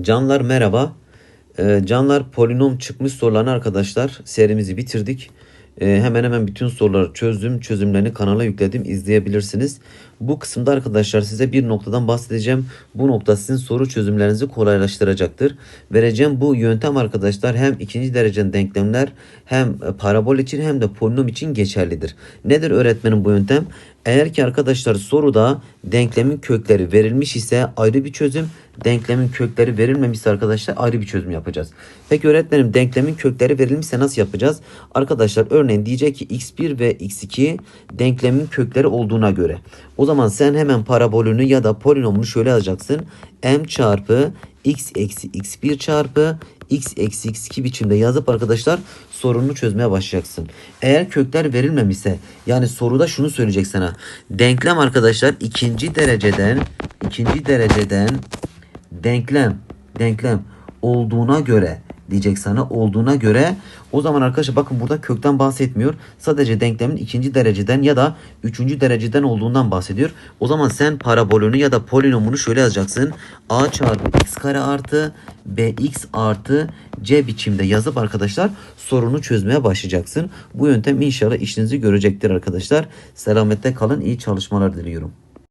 Canlar merhaba. Ee, canlar polinom çıkmış sorularını arkadaşlar serimizi bitirdik. Ee, hemen hemen bütün soruları çözdüm. Çözümlerini kanala yükledim. izleyebilirsiniz. Bu kısımda arkadaşlar size bir noktadan bahsedeceğim. Bu nokta sizin soru çözümlerinizi kolaylaştıracaktır. Vereceğim bu yöntem arkadaşlar hem ikinci derecen denklemler hem parabol için hem de polinom için geçerlidir. Nedir öğretmenim bu yöntem? Eğer ki arkadaşlar soruda denklemin kökleri verilmiş ise ayrı bir çözüm, denklemin kökleri verilmemişse arkadaşlar ayrı bir çözüm yapacağız. Peki öğretmenim denklemin kökleri verilmişse nasıl yapacağız? Arkadaşlar örneğin diyecek ki x1 ve x2 denklemin kökleri olduğuna göre. O zaman sen hemen parabolünü ya da polinomunu şöyle yazacaksın. m çarpı x eksi x1 çarpı x eksi x2 biçimde yazıp arkadaşlar sorunu çözmeye başlayacaksın. Eğer kökler verilmemişse yani soruda şunu söyleyecek sana. Denklem arkadaşlar ikinci dereceden ikinci dereceden denklem denklem olduğuna göre diyecek sana olduğuna göre o zaman arkadaşlar bakın burada kökten bahsetmiyor. Sadece denklemin ikinci dereceden ya da üçüncü dereceden olduğundan bahsediyor. O zaman sen parabolünü ya da polinomunu şöyle yazacaksın. a çarpı x kare artı bx artı c biçimde yazıp arkadaşlar sorunu çözmeye başlayacaksın. Bu yöntem inşallah işinizi görecektir arkadaşlar. Selamette kalın iyi çalışmalar diliyorum.